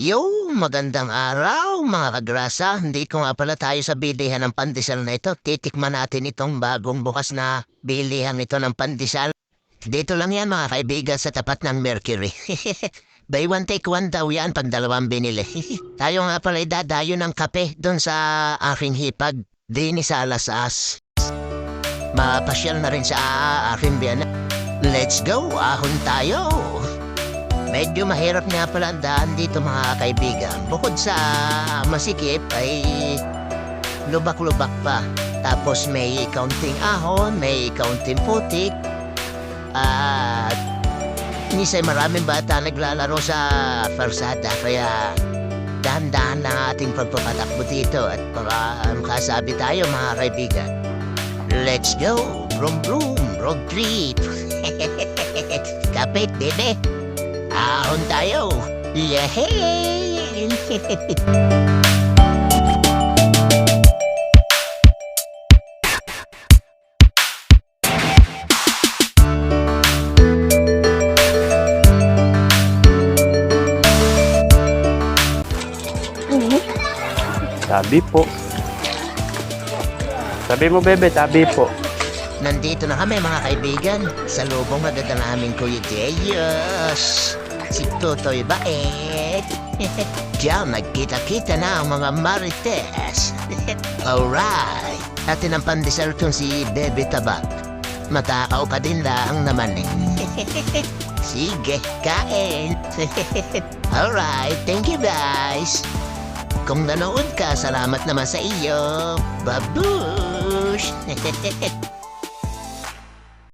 Yo, magandang araw mga kagrasa. Hindi ko nga pala tayo sa bilihan ng pandesal na ito. Titikman natin itong bagong bukas na bilihan ito ng pandesal. Dito lang yan mga kaibigan sa tapat ng Mercury. Buy one take one daw yan pag dalawang binili. tayo nga pala idadayo ng kape doon sa aking hipag. Dini sa alasas. Mapasyal na rin sa aking biyanan. Let's go, ahon tayo! Medyo mahirap nga pala ang daan dito mga kaibigan. Bukod sa masikip ay lubak-lubak pa. Tapos may kaunting ahon, may kaunting putik. At minsan maraming bata naglalaro sa farsada. Kaya dahan-dahan na ating pagpapatakbo dito at baka makasabi tayo mga kaibigan. Let's go! Brum brum! Road trip! Kapit, bebe! Ahon tayo! Yehey! Sabi po. Sabi mo, bebe, sabi po. Nandito na kami mga kaibigan sa lubong agad ng aming Kuya Deyos. Si Totoy Baet. Diyan, nagkita-kita na ang mga marites. Alright. Atin ang pandesal kong si Bebe Tabak. Matakaw ka din lang naman eh. Sige, kain. Alright, thank you guys. Kung nanood ka, salamat naman sa iyo. Babush!